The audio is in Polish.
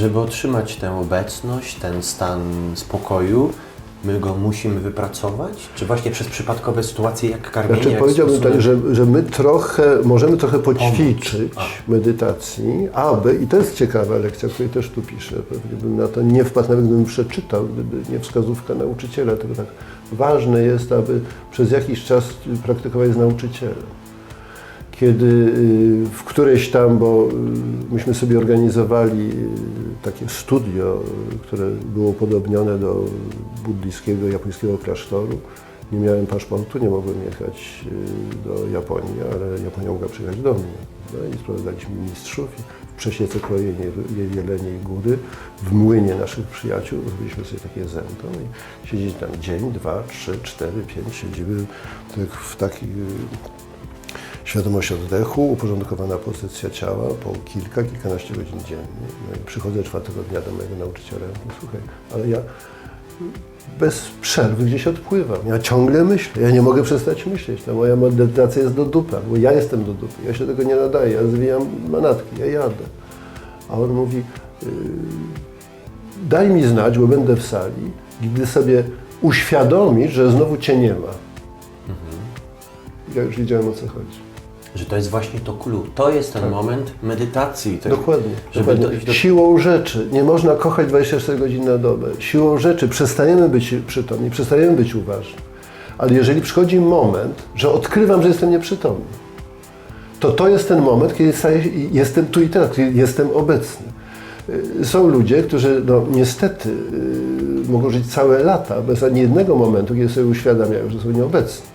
Żeby otrzymać tę obecność, ten stan spokoju, my go musimy wypracować? Czy właśnie przez przypadkowe sytuacje jak karmienie? Znaczy jak powiedziałbym stosunek- tak, że, że my trochę, możemy trochę poćwiczyć medytacji, aby, i to jest ciekawa lekcja, której też tu piszę, pewnie bym na to nie wpadł, nawet gdybym przeczytał, gdyby nie wskazówka nauczyciela, tylko tak ważne jest, aby przez jakiś czas praktykować z nauczycielem. Kiedy y, w któreś tam, bo y, myśmy sobie organizowali y, takie studio, które było podobnione do buddyjskiego, japońskiego klasztoru, nie miałem paszportu, nie mogłem jechać y, do Japonii, ale Japonia mogła przyjechać do mnie. No i sprowadzaliśmy mistrzów w przesiece koło Jeleniej, Góry, w młynie naszych przyjaciół, robiliśmy sobie takie zento i siedzieć tam dzień, dwa, trzy, cztery, pięć, siedzimy tak w takich y, Świadomość oddechu, uporządkowana pozycja ciała po kilka, kilkanaście godzin dziennie. No i przychodzę czwartego dnia do mojego nauczyciela i mówię, słuchaj, ale ja bez przerwy gdzieś odpływam. Ja ciągle myślę, ja nie mogę przestać myśleć. Ta moja medytacja jest do dupy, bo ja jestem do dupy, ja się tego nie nadaję, ja zwijam manatki, ja jadę. A on mówi, yy, daj mi znać, bo będę w sali, gdy sobie uświadomisz, że znowu Cię nie ma. Ja już wiedziałem o co chodzi. Że to jest właśnie to clue. To jest ten moment medytacji. To, Dokładnie. Żeby dokładnie. do... Siłą rzeczy. Nie można kochać 24 godziny na dobę. Siłą rzeczy przestajemy być przytomni, przestajemy być uważni. Ale jeżeli przychodzi moment, że odkrywam, że jestem nieprzytomny, to to jest ten moment, kiedy jestem tu i teraz, kiedy jestem obecny. Y, Są ludzie, którzy no, niestety y, mogą żyć całe lata bez ani jednego momentu, kiedy sobie uświadamiają, że są nieobecni.